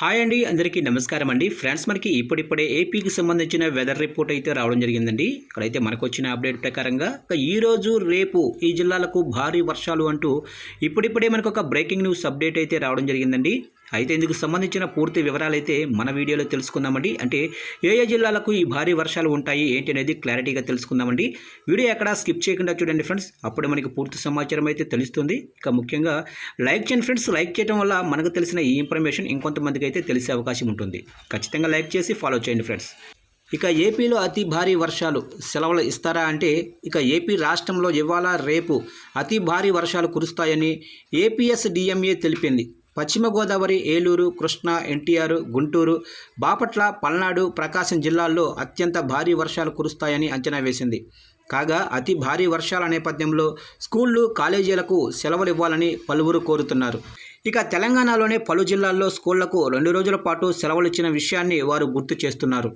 Hi అండి అందరికీ నమస్కారం అండి. ఫ్రెండ్స్ మనకి ఇప్పుడిప్పుడే ఏపీకి సంబంధించిన వెదర్ రిపోర్ట్ అయితే రావడం జరిగిందండి. ఇక్కడైతే మనకు వచ్చిన అప్డేట్ ప్రకారంగా ఈరోజు రేపు ఈ జిల్లాలకు భారీ వర్షాలు అంటూ ఇప్పుడిప్పుడే మనకు ఒక బ్రేకింగ్ న్యూస్ అప్డేట్ అయితే రావడం జరిగిందండి. అయితే ఇందుకు సంబంధించిన పూర్తి వివరాలు అయితే మన వీడియోలో తెలుసుకుందామండి. అంటే ఏ ఏ జిల్లాలకు ఈ భారీ వర్షాలు ఉంటాయి ఏంటి అనేది క్లారిటీగా తెలుసుకుందామండి. వీడియో ఎక్కడ స్కిప్ చేయకుండా చూడండి ఫ్రెండ్స్. అప్పుడే మనకి పూర్తి సమాచారం అయితే తెలుస్తుంది. ఇక ముఖ్యంగా లైక్ చేయండి ఫ్రెండ్స్. లైక్ చేయడం వల్ల మనకు తెలిసిన ఈ ఇన్ఫర్మేషన్ ఇంకొంతమందికి అయితే తెలిసే అవకాశం ఉంటుంది. ఖచ్చితంగా లైక్ చేసి ఫాలో చేయండి ఫ్రెండ్స్. ఇక ఏపీలో అతి భారీ వర్షాలు సెలవులు ఇస్తారా అంటే ఇక ఏపీ రాష్ట్రంలో ఇవాళ రేపు అతి భారీ వర్షాలు కురుస్తాయని ఏపీఎస్ డిఎంఏ తెలిపింది. పశ్చిమ గోదావరి ఏలూరు కృష్ణా ఎన్టీఆర్ గుంటూరు బాపట్ల పల్నాడు ప్రకాశం జిల్లాల్లో అత్యంత భారీ వర్షాలు కురుస్తాయని అంచనా వేసింది. కాగా అతి భారీ వర్షాల నేపథ్యంలో స్కూళ్ళు కాలేజీలకు సెలవులు ఇవ్వాలని పలువురు కోరుతున్నారు. ఇక తెలంగాణలోనే పలు జిల్లాల్లో స్కూళ్ళకు రెండు రోజుల పాటు సెలవులు ఇచ్చిన విషయాన్ని వారు గుర్తు చేస్తున్నారు.